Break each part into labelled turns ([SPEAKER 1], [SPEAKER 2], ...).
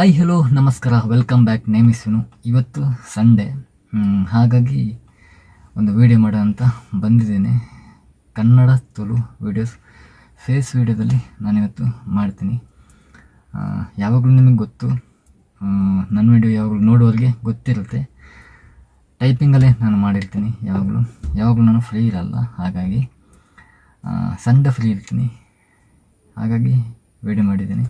[SPEAKER 1] Hi hello ನಮಸ್ಕಾರ. Welcome back ನೇಮಿಸುನು ಇವತ್ತು ಸಂಡೇ ಹಾಗಾಗಿ ಒಂದು ವೀಡಿಯೋ ಮಾಡೋ ಅಂತ ಬಂದಿದ್ದೇನೆ. ಕನ್ನಡ ತುಳು ವೀಡಿಯೋಸ್ ಫೇಸ್ ವೀಡಿಯೋದಲ್ಲಿ ನಾನಿವತ್ತು ಮಾಡ್ತೀನಿ. ಯಾವಾಗಲೂ ನಿಮಗೆ ಗೊತ್ತು. ನನ್ನ ವೀಡಿಯೋ ಯಾವಾಗಲೂ ನೋಡುವವರಿಗೆ ಗೊತ್ತಿರುತ್ತೆ. ಟೈಪಿಂಗಲ್ಲೇ ನಾನು ಮಾಡಿರ್ತೀನಿ ಯಾವಾಗಲೂ. ಯಾವಾಗಲೂ ನಾನು ಫ್ರೀ ಇರಲ್ಲ. ಹಾಗಾಗಿ ಸಂಡೇ ಫ್ರೀ ಇರ್ತೀನಿ. ಹಾಗಾಗಿ ವೀಡಿಯೋ ಮಾಡಿದ್ದೀನಿ.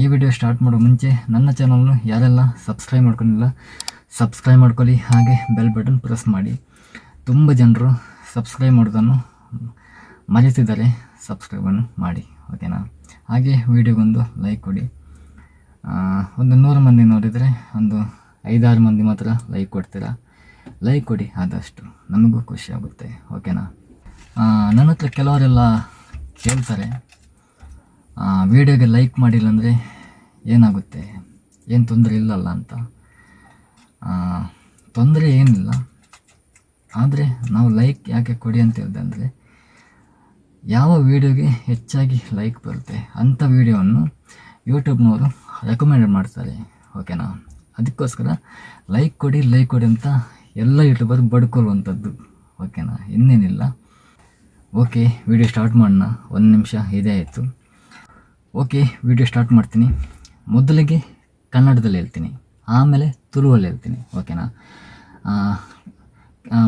[SPEAKER 1] ಈ ವಿಡಿಯೋ ಸ್ಟಾರ್ಟ್ ಮಾಡೋ ಮುಂಚೆ ನನ್ನ ಚಾನಲ್ನು ಯಾರೆಲ್ಲ ಸಬ್ಸ್ಕ್ರೈಬ್ ಮಾಡ್ಕೊಂಡಿಲ್ಲ ಸಬ್ಸ್ಕ್ರೈಬ್ ಮಾಡ್ಕೊಳ್ಳಿ. ಹಾಗೆ ಬೆಲ್ ಬಟನ್ ಪ್ರೆಸ್ ಮಾಡಿ. ತುಂಬ ಜನರು ಸಬ್ಸ್ಕ್ರೈಬ್ ಮಾಡೋದನ್ನು ಮರೆತಿದ್ದಾರೆ ಸಬ್ಸ್ಕ್ರೈಬನ್ನು ಮಾಡಿ. ಓಕೆನಾ ಹಾಗೆ ವಿಡಿಯೋಗೊಂದು ಲೈಕ್ ಕೊಡಿ. ಒಂದು ನೂರು ಮಂದಿ ನೋಡಿದರೆ ಒಂದು ಐದಾರು ಮಂದಿ ಮಾತ್ರ ಲೈಕ್ ಕೊಡ್ತೀರಾ? ಲೈಕ್ ಕೊಡಿ, ಆದಷ್ಟು ನಮಗೂ ಖುಷಿ ಆಗುತ್ತೆ. ಓಕೆನಾ ನನ್ನ ಹತ್ರ ಕೆಲವರೆಲ್ಲ ಕೇಳ್ತಾರೆ ವಿಡಿಯೋಗೆ ಲೈಕ್ ಮಾಡಿಲ್ಲ ಅಂದರೆ ಏನಾಗುತ್ತೆ? ಏನು ತೊಂದರೆ ಇಲ್ಲಲ್ಲ ಅಂತ. ತೊಂದರೆ ಏನಿಲ್ಲ. ಆದರೆ ನಾವು ಲೈಕ್ ಯಾಕೆ ಕೊಡಿ ಅಂತ ಹೇಳಿದೆ ಅಂದರೆ, ಯಾವ ವಿಡಿಯೋಗೆ ಹೆಚ್ಚಾಗಿ ಲೈಕ್ ಬರುತ್ತೆ ಅಂಥ ವಿಡಿಯೋವನ್ನು ಯೂಟ್ಯೂಬ್ನವರು ರೆಕಮೆಂಡ್ ಮಾಡ್ತಾರೆ ಓಕೆನಾ ಅದಕ್ಕೋಸ್ಕರ ಲೈಕ್ ಕೊಡಿ ಲೈಕ್ ಕೊಡಿ ಅಂತ ಎಲ್ಲ ಯೂಟ್ಯೂಬರ್ ಬಡ್ಕೊಳ್ಳುವಂಥದ್ದು ಓಕೆನಾ ಇನ್ನೇನಿಲ್ಲ. ಓಕೆ ವಿಡಿಯೋ ಸ್ಟಾರ್ಟ್ ಮಾಡೋಣ. ಒಂದು ನಿಮಿಷ, ಇದೇ ಆಯಿತು. ಓಕೆ, ವಿಡಿಯೋ ಸ್ಟಾರ್ಟ್ ಮಾಡ್ತೀನಿ. ಮೊದಲಿಗೆ ಕನ್ನಡದಲ್ಲಿ ಹೇಳ್ತೀನಿ. ಆಮೇಲೆ ತುಳುವಲ್ಲಿ ಹೇಳ್ತೀನಿ, ಓಕೆನಾ?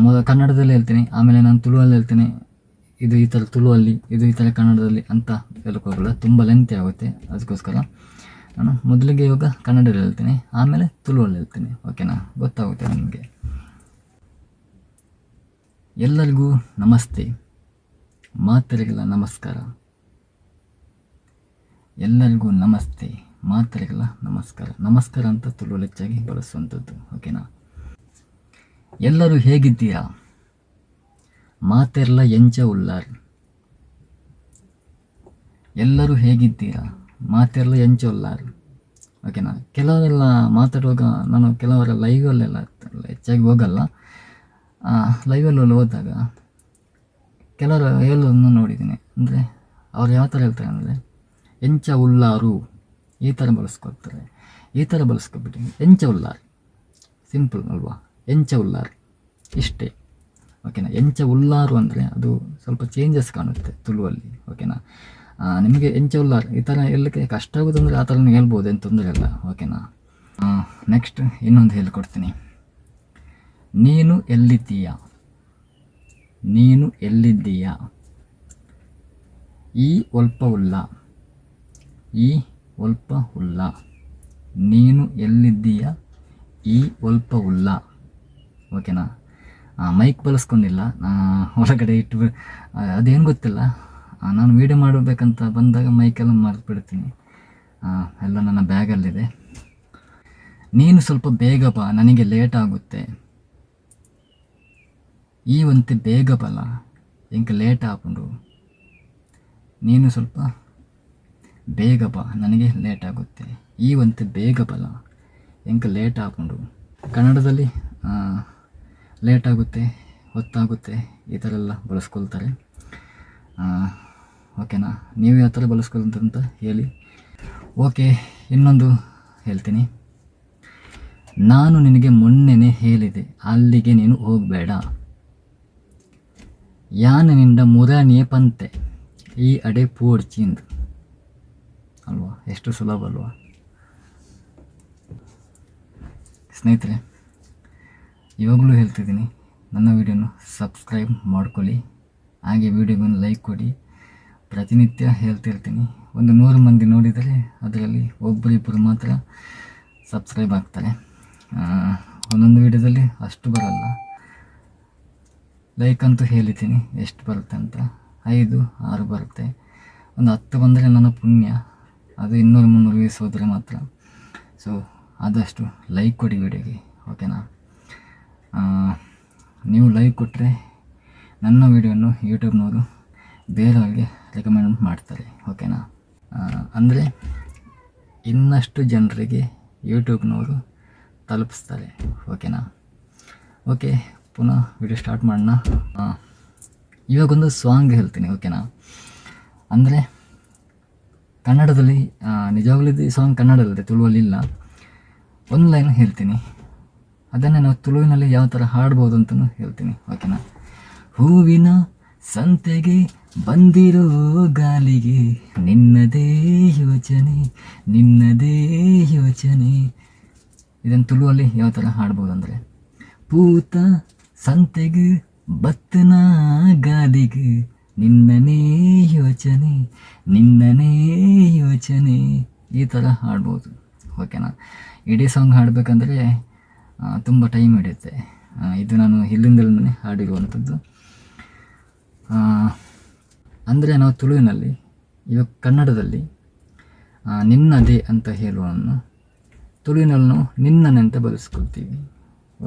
[SPEAKER 1] ಮೊದಲು ಕನ್ನಡದಲ್ಲಿ ಹೇಳ್ತೀನಿ, ಆಮೇಲೆ ನಾನು ತುಳುವಲ್ಲಿ ಹೇಳ್ತೀನಿ. ಇದು ಈ ಥರ ತುಳುವಲ್ಲಿ, ಇದು ಈ ಥರ ಕನ್ನಡದಲ್ಲಿ ಅಂತ ಹೇಳಕ್ಕೆ ಹೋಗಲ್ಲ ತುಂಬ ಲೆಂತಿ ಆಗುತ್ತೆ, ಅದಕ್ಕೋಸ್ಕರ. ನಾನು ಮೊದಲಿಗೆ ಇವಾಗ ಕನ್ನಡದಲ್ಲಿ ಹೇಳ್ತೀನಿ, ಆಮೇಲೆ ತುಳುವಲ್ಲಿ ಹೇಳ್ತೀನಿ, ಓಕೆನಾ? ಗೊತ್ತಾಗುತ್ತೆ ನಿಮಗೆ. ಎಲ್ಲರಿಗೂ ನಮಸ್ತೆ. ಮಾತರಿಗೆಲ್ಲ ನಮಸ್ಕಾರ. ಎಲ್ಲರಿಗೂ ನಮಸ್ತೆ. ಮಾತರಿಗೆಲ್ಲ ನಮಸ್ಕಾರ. ನಮಸ್ಕಾರ ಅಂತ ತುಳು ಹೆಚ್ಚಾಗಿ ಬಳಸುವಂಥದ್ದು ಓಕೆನಾ ಎಲ್ಲರೂ ಹೇಗಿದ್ದೀರಾ ಮಾತೆಲ್ಲ ಎಂಚ ಉಲ್ಲಾರ್ ಎಲ್ಲರೂ ಹೇಗಿದ್ದೀರಾ ಮಾತೆಲ್ಲ ಎಂಚ ಉಲ್ಲಾರ್ ಓಕೆನಾ ಕೆಲವರೆಲ್ಲ ಮಾತಾಡುವಾಗ ನಾನು ಕೆಲವರ ಲೈವಲ್ಲೆಲ್ಲ ಹೆಚ್ಚಾಗಿ ಹೋಗಲ್ಲ. ಲೈವಲ್ಲಿ ಹೋದಾಗ ಕೆಲವರು ಹೇಳೋದನ್ನು ನೋಡಿದ್ದೀನಿ. ಅಂದರೆ ಅವ್ರು ಯಾವ ಥರ ಹೇಳ್ತಾರೆ ಅಂದರೆ ಎಂಚ ಉಲ್ಲಾರು ಈ ಥರ ಬಳಸ್ಕೊಳ್ತಾರೆ. ಈ ಥರ ಬಳಸ್ಕೊಬಿಟ್ಟು ಎಂಚ ಉಳ್ಳಾರು ಸಿಂಪಲ್ ಅಲ್ವಾ? ಎಂಚ ಉಳ್ಳಾರು ಇಷ್ಟೇ. ಓಕೆನಾ? ಎಂಚ ಉಲ್ಲಾರು ಅಂದರೆ ಅದು ಸ್ವಲ್ಪ ಚೇಂಜಸ್ ಕಾಣುತ್ತೆ ತುಳುವಲ್ಲಿ. ಓಕೆನಾ? ನಿಮಗೆ ಎಂಚ ಉಳ್ಳಾರು ಈ ಥರ ಹೇಳಲಿಕ್ಕೆ ಕಷ್ಟ ಆಗೋದಂದರೆ ಆ ಥರ ಹೇಳ್ಬೋದು, ಏನು ತೊಂದರೆ ಇಲ್ಲ. ಓಕೆನಾ? ನೆಕ್ಸ್ಟ್ ಇನ್ನೊಂದು ಹೇಳ್ಕೊಡ್ತೀನಿ. ನೀನು ಎಲ್ಲಿದ್ದೀಯಾ? ನೀನು ಎಲ್ಲಿದ್ದೀಯಾ? ಈ ಒಲ್ಪ ಉಲ್ಲ ಈ ಒಲ್ಪ ಉಲ್ಲ ನೀನು ಎಲ್ಲಿದ್ದೀಯ? ಈ ಒಲ್ಪ ಉಲ್ಲ ಓಕೆನಾ ಮೈಕ್ ಬಳಸ್ಕೊಂಡಿಲ್ಲ. ಹೊರಗಡೆ ಇಟ್ಟು ಅದೇನು ಗೊತ್ತಿಲ್ಲ. ನಾನು ವೀಡಿಯೋ ಮಾಡಬೇಕಂತ ಬಂದಾಗ ಮೈಕೆಲ್ಲ ಮರೆತುಬಿಡ್ತೀನಿ. ಎಲ್ಲ ನನ್ನ ಬ್ಯಾಗಲ್ಲಿದೆ. ನೀನು ಸ್ವಲ್ಪ ಬೇಗ ಬಾ, ನನಗೆ ಲೇಟ್ ಆಗುತ್ತೆ. ಈ ಒಂತೆ ಬೇಗ ಬಲ್ಲ ಇಂಕ ಲೇಟ್ ಆಪುಂಡು ನೀನು ಸ್ವಲ್ಪ ಬೇಗ ಬಾ, ನನಗೆ ಲೇಟ್ ಆಗುತ್ತೆ. ಈ ಬೇಗ ಬಲ, ಎಂಕ ಲೇಟ್ ಹಾಕೊಂಡು ಕನ್ನಡದಲ್ಲಿ ಲೇಟ್ ಆಗುತ್ತೆ, ಹೊತ್ತಾಗುತ್ತೆ, ಈ ಥರ ಎಲ್ಲ ಬಳಸ್ಕೊಳ್ತಾರೆ. ಓಕೆನಾ ನೀವು ಯಾವ ಥರ ಬಳಸ್ಕೊಳ್ತಂತ ಹೇಳಿ. ಓಕೆ ಇನ್ನೊಂದು ಹೇಳ್ತೀನಿ. ನಾನು ನಿನಗೆ ಮೊನ್ನೆನೇ ಹೇಳಿದೆ, ಅಲ್ಲಿಗೆ ನೀನು ಹೋಗಬೇಡ. ಯಾನನಿಂದ ಮುರಾಣಿಯ ಪಂತೆ, ಈ ಅಡೆ ಪೋಡ್ಚಿಂದು ಅಲ್ವಾ? ಎಷ್ಟು ಸುಲಭ ಅಲ್ವಾ? ಸ್ನೇಹಿತರೆ, ಇವಾಗಲೂ ಹೇಳ್ತಿದ್ದೀನಿ, ನನ್ನ ವೀಡಿಯೋನ ಸಬ್ಸ್ಕ್ರೈಬ್ ಮಾಡ್ಕೊಳ್ಳಿ. ಹಾಗೆ ವಿಡಿಯೋಗೊಂದು ಲೈಕ್ ಕೊಡಿ. ಪ್ರತಿನಿತ್ಯ ಹೇಳ್ತಿರ್ತೀನಿ ಒಂದು ನೂರು ಮಂದಿ ನೋಡಿದರೆ ಅದರಲ್ಲಿ ಒಬ್ಬರಿಬ್ಬರು ಮಾತ್ರ ಸಬ್ಸ್ಕ್ರೈಬ್ ಆಗ್ತಾರೆ. ಒಂದೊಂದು ವಿಡಿಯೋದಲ್ಲಿ ಅಷ್ಟು ಬರಲ್ಲ. ಲೈಕ್ ಅಂತೂ ಹೇಳಿದ್ದೀನಿ, ಎಷ್ಟು ಬರುತ್ತೆ ಅಂತ. ಐದು, ಆರು ಬರುತ್ತೆ. ಒಂದು ಹತ್ತು ಬಂದರೆ ನನ್ನ ಪುಣ್ಯ. ಅದು ಇನ್ನೂರು ಮುನ್ನೂರು ವ್ಯೂಸ್ ಹೋದರೆ ಮಾತ್ರ. ಸೊ ಆದಷ್ಟು ಲೈಕ್ ಕೊಡಿ ವಿಡಿಯೋಗೆ ಓಕೆನಾ ನೀವು ಲೈಕ್ ಕೊಟ್ಟರೆ ನನ್ನ ವಿಡಿಯೋನು ಯೂಟ್ಯೂಬ್ನವರು ಬೇರೆಯವ್ರಿಗೆ ರೆಕಮೆಂಡ್ ಮಾಡ್ತಾರೆ ಓಕೆನಾ ಅಂದರೆ ಇನ್ನಷ್ಟು ಜನರಿಗೆ ಯೂಟ್ಯೂಬ್ನವರು ತಲುಪಿಸ್ತಾರೆ ಓಕೆನಾ ಓಕೆ ಪುನಃ ವಿಡಿಯೋ ಸ್ಟಾರ್ಟ್ ಮಾಡೋಣ. ಇವಾಗೊಂದು ಸಾಂಗ್ ಹೇಳ್ತೀನಿ ಓಕೆನಾ ಅಂದರೆ ಕನ್ನಡದಲ್ಲಿ ನಿಜವಾಗ್ಲೂ ಈ ಸಾಂಗ್ ಕನ್ನಡದಲ್ಲಿದೆ ತುಳುವಲ್ಲಿ ಇಲ್ಲ. ಒಂದು ಲೈನ್ ಹೇಳ್ತೀನಿ. ಅದನ್ನೇ ನಾವು ತುಳುವಿನಲ್ಲಿ ಯಾವ ಥರ ಹಾಡ್ಬೋದು ಅಂತಲೂ ಹೇಳ್ತೀನಿ ಓಕೆನಾ ಹೂವಿನ ಸಂತೆಗೆ ಬಂದಿರೋ ಗಾಲಿಗೆ ನಿನ್ನದೇ ಯೋಚನೆ ನಿನ್ನದೇ ಯೋಚನೆ. ಇದನ್ನು ತುಳುವಲ್ಲಿ ಯಾವ ಥರ ಹಾಡ್ಬೋದು ಅಂದರೆ, ಪೂತ ಸಂತೆಗೆ ಬತ್ತನ ಗಾದಿಗೆ ನಿನ್ನನೇ ಯೋಚನೆ ನಿನ್ನನೇ ಯೋಚನೆ. ಈ ಥರ ಹಾಡ್ಬೋದು. ಓಕೆನಾ ಇಡೀ ಸಾಂಗ್ ಹಾಡಬೇಕಂದ್ರೆ ತುಂಬ ಟೈಮ್ ಹಿಡಿಯುತ್ತೆ. ಇದು ನಾನು ಇಲ್ಲಿಂದಲೇ ಹಾಡಿರುವಂಥದ್ದು. ಅಂದರೆ ನಾವು ತುಳುವಿನಲ್ಲಿ, ಇವಾಗ ಕನ್ನಡದಲ್ಲಿ ನಿನ್ನದೇ ಅಂತ ಹೇಳುವನ್ನು ತುಳುವಿನಲ್ಲಿ ನಾವು ನಿನ್ನನೆ ಅಂತ ಬಳಸ್ಕೊಳ್ತೀವಿ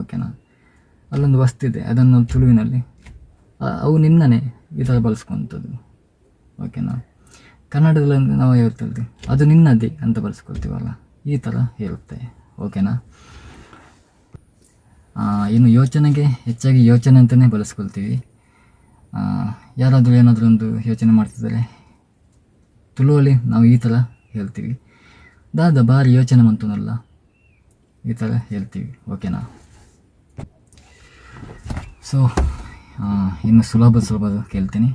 [SPEAKER 1] ಓಕೆನಾ ಅಲ್ಲೊಂದು ವಸ್ತಿದೆ, ಅದನ್ನು ನಾವು ತುಳುವಿನಲ್ಲಿ ಅವು ನಿನ್ನನೆ ಈ ಥರ ಬಳಸ್ಕೊಂಥದ್ದು ಓಕೆನಾ ಕನ್ನಡದಲ್ಲಿ ನಾವು ಹೇಳ್ತಿರ್ತೀವಿ ಅದು ನಿನ್ನದೇ ಅಂತ ಬಳಸ್ಕೊಳ್ತೀವಲ್ಲ, ಈ ಥರ ಹೇಳುತ್ತೆ. ಓಕೆನಾ ಇನ್ನು ಯೋಚನೆಗೆ ಹೆಚ್ಚಾಗಿ ಯೋಚನೆ ಅಂತಲೇ ಬಳಸ್ಕೊಳ್ತೀವಿ. ಯಾರಾದರೂ ಏನಾದರೂ ಒಂದು ಯೋಚನೆ ಮಾಡ್ತಿದ್ದಾರೆ ತುಳುವಲ್ಲಿ ನಾವು ಈ ಥರ ಹೇಳ್ತೀವಿ. ದಾದ ಭಾರಿ ಯೋಚನೆ ಮಂತನಲ್ಲ, ಈ ಥರ ಹೇಳ್ತೀವಿ. ಓಕೆನಾ ಸೊ ಇನ್ನು ಸುಲಭ ಸುಲಭದ ಕೇಳ್ತೀನಿ.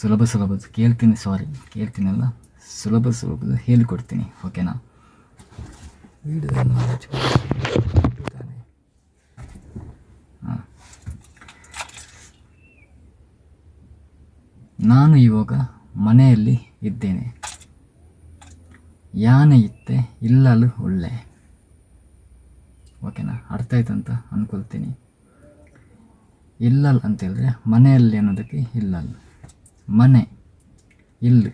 [SPEAKER 1] ಸುಲಭ ಸುಲಭದ ಕೇಳ್ತೀನಿ ಸಾರಿ ಕೇಳ್ತೀನಲ್ಲ. ಸುಲಭ ಸುಲಭದ ಹೇಳಿಕೊಡ್ತೀನಿ ಓಕೆನಾ ನಾನು ಇವಾಗ ಮನೆಯಲ್ಲಿ ಇದ್ದೇನೆ. ಯಾನೆ ಇತ್ತೆ, ಇಲ್ಲಲು ಒಳ್ಳೆ. ಓಕೆನಾ ಅರ್ಥ ಆಯ್ತಂತ ಅಂದ್ಕೊಳ್ತೀನಿ ಇಲ್ಲಲ್ ಅಂತೇಳಿದ್ರೆ ಮನೆಯಲ್ಲಿ ಅನ್ನೋದಕ್ಕೆ ಇಲ್ಲಲ್. ಮನೆ, ಇಲ್ಲಿ.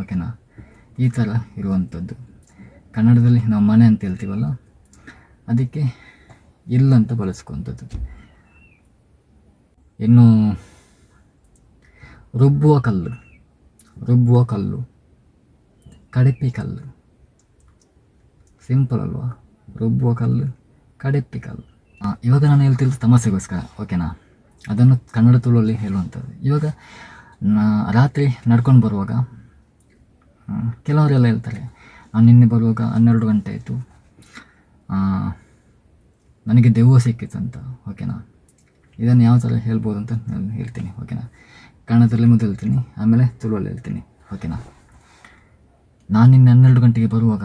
[SPEAKER 1] ಓಕೆನಾ ಈ ಥರ ಇರುವಂಥದ್ದು. ಕನ್ನಡದಲ್ಲಿ ನಾವು ಮನೆ ಅಂತ ಹೇಳ್ತೀವಲ್ಲ, ಅದಕ್ಕೆ ಇಲ್ಲ ಅಂತ ಬಳಸ್ಕೊಂಥದ್ದು ಇನ್ನು ರುಬ್ಬುವ ಕಲ್ಲು ರುಬ್ಬುವ ಕಲ್ಲು ಕಡಪಿ ಕಲ್ಲು. ಸಿಂಪಲ್ ಅಲ್ವಾ? ರುಬ್ಬುವ ಕಲ್ಲು ಕಡಪಿ ಕಲ್ಲು. ಇವಾಗ ನಾನು ಹೇಳ್ತಿರೋದು ತಮಾಸೆಗೋಸ್ಕರ ಓಕೆನಾ? ಅದನ್ನು ಕನ್ನಡ ತುಳುವಲ್ಲಿ ಹೇಳುವಂಥದ್ದು. ಇವಾಗ ರಾತ್ರಿ ನಡ್ಕೊಂಡು ಬರುವಾಗ ಕೆಲವರೆಲ್ಲ ಹೇಳ್ತಾರೆ ನಾನು ನಿನ್ನೆ ಬರುವಾಗ ಹನ್ನೆರಡು ಗಂಟೆ ಆಯಿತು. ನನಗೆ ದೆವ್ವ ಸಿಕ್ಕಿತ್ತು ಅಂತ, ಓಕೆನಾ? ಇದನ್ನು ಯಾವ ಥರ ಹೇಳ್ಬೋದು ಅಂತ ನಾನು ಹೇಳ್ತೀನಿ, ಓಕೆನಾ? ಕನ್ನಡದಲ್ಲಿ ಮೊದಲು ಹೇಳ್ತೀನಿ, ಆಮೇಲೆ ತುಳುವಲ್ಲಿ ಹೇಳ್ತೀನಿ, ಓಕೆನಾ? ನಾನು ನಿನ್ನೆ ಹನ್ನೆರಡು ಗಂಟೆಗೆ ಬರುವಾಗ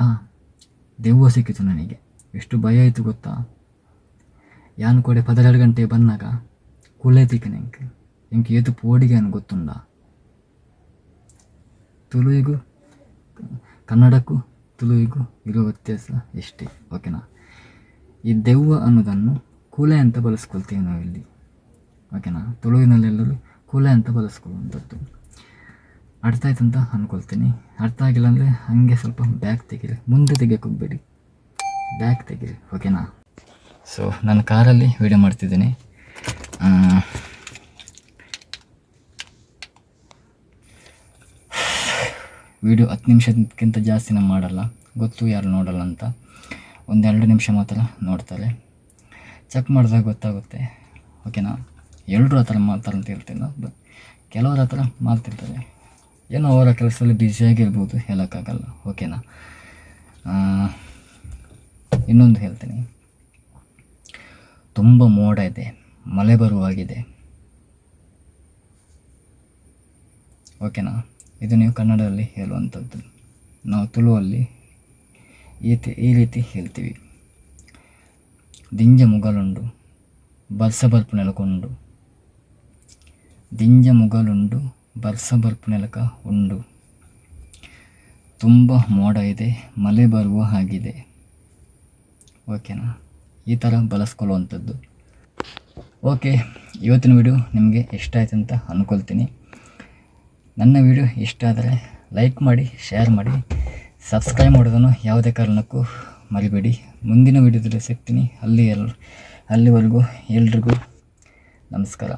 [SPEAKER 1] ದೆವ್ವ ಸಿಕ್ಕಿತು ನನಗೆ. ಎಷ್ಟು ಭಯ ಆಯಿತು ಗೊತ್ತಾ? ಯಾನು ಕೂಡ ಪದರೆರಡು ಗಂಟೆ ಬನ್ನಾಗ ಕುಲೇತಿಕ್ಕೆ ನೆಂಕ್ ಎಂಕ್ ಏತು ಪೋಡಿಗೆ ಅನ್ ಗೊತ್ತುಂಡ? ತುಳುವಿಗೂ, ಕನ್ನಡಕ್ಕೂ ತುಳುವಿಗೂ ಇರೋ ವ್ಯತ್ಯಾಸ ಇಷ್ಟೇ ಓಕೆನಾ ಈ ದೆವ್ವ ಅನ್ನೋದನ್ನು ಕೂಲೆ ಅಂತ ಬಳಸ್ಕೊಳ್ತೀವಿ ಇಲ್ಲಿ ಓಕೆನಾ ತುಳುವಿನಲ್ಲೆಲ್ಲರೂ ಕೂಲೆ ಅಂತ ಬಳಸ್ಕೊಳ್ಳುವಂಥದ್ದು. ಅರ್ಥ ಆಯ್ತು ಅಂತ ಅಂದ್ಕೊಳ್ತೀನಿ ಅರ್ಥ ಆಗಿಲ್ಲ ಅಂದರೆ ಹಾಗೆ ಸ್ವಲ್ಪ ಬ್ಯಾಗ್ ತೆಗೀರಿ. ಮುಂದೆ ತೆಗಿಯಕ್ಕೆ ಹೋಗ್ಬೇಡಿ. ಬ್ಯಾಗ್ ತೆಗೀರಿ ಓಕೆನಾ ಸೊ ನಾನು ಕಾರಲ್ಲಿ ವೀಡಿಯೋ ಮಾಡ್ತಿದ್ದೀನಿ. ವಿಡಿಯೋ ಹತ್ತು ನಿಮಿಷಕ್ಕಿಂತ ಜಾಸ್ತಿ ನಾನು ಮಾಡಲ್ಲ. ಗೊತ್ತು ಯಾರು ನೋಡಲ್ಲ ಅಂತ. ಒಂದೆರಡು ನಿಮಿಷ ಮಾತ್ರ ನೋಡ್ತಾರೆ. ಚೆಕ್ ಮಾಡಿದಾಗ ಗೊತ್ತಾಗುತ್ತೆ. ಓಕೆನಾ ಎಲ್ಲರೂ ಆ ಥರ ಮಾಡ್ತಾರೆ ಅಂತ ಹೇಳ್ತೀನಿ ಬಟ್ ಕೆಲವರು ಆ ಥರ ಮಾಡ್ತಿರ್ತಾರೆ. ಏನೋ ಅವರ ಕೆಲಸದಲ್ಲಿ ಬ್ಯುಸಿಯಾಗಿರ್ಬೋದು ಹೇಳೋಕ್ಕಾಗಲ್ಲ. ಓಕೆನಾ ಇನ್ನೊಂದು ಹೇಳ್ತೀನಿ. ತುಂಬ ಮೋಡ ಇದೆ, ಮಳೆ ಬರುವಾಗಿದೆ ಓಕೆನಾ ಇದು ನೀವು ಕನ್ನಡದಲ್ಲಿ ಹೇಳುವಂಥದ್ದು ನಾವು ತುಳುವಲ್ಲಿ ಈ ತಿ- ಈ ರೀತಿ ಹೇಳ್ತೀವಿ. ದಿಂಜ ಮುಗಲುಂಡು ಬರ್ಸ ಬರ್ಪು ನೆಲಕೊಂಡು. ದಿಂಜ ಮುಗಲುಂಡು ಬರ್ಸ ಬರ್ಪು ನೆಲಕ ಉಂಡು. ತುಂಬ ಮೋಡ ಇದೆ, ಮಳೆ ಬರುವ ಹಾಗಿದೆ. ಓಕೆನಾ ಈ ಥರ ಬಳಸ್ಕೊಳ್ಳುವಂಥದ್ದು ಓಕೆ ಇವತ್ತಿನ ವಿಡಿಯೋ ನಿಮಗೆ ಇಷ್ಟ ಆಯ್ತು ಅಂತ ಅಂದ್ಕೊಳ್ತೀನಿ ನನ್ನ ವಿಡಿಯೋ ಇಷ್ಟ ಆದರೆ ಲೈಕ್ ಮಾಡಿ ಶೇರ್ ಮಾಡಿ ಸಬ್ಸ್ಕ್ರೈಬ್ ಮಾಡೋದನ್ನು ಯಾವುದೇ ಕಾರಣಕ್ಕೂ ಮರಿಬೇಡಿ. ಮುಂದಿನ ವಿಡಿಯೋದಲ್ಲಿ ಸಿಗ್ತೀನಿ. ಅಲ್ಲಿ ಎಲ್ ಅಲ್ಲಿವರೆಗೂ ಎಲ್ರಿಗೂ ನಮಸ್ಕಾರ.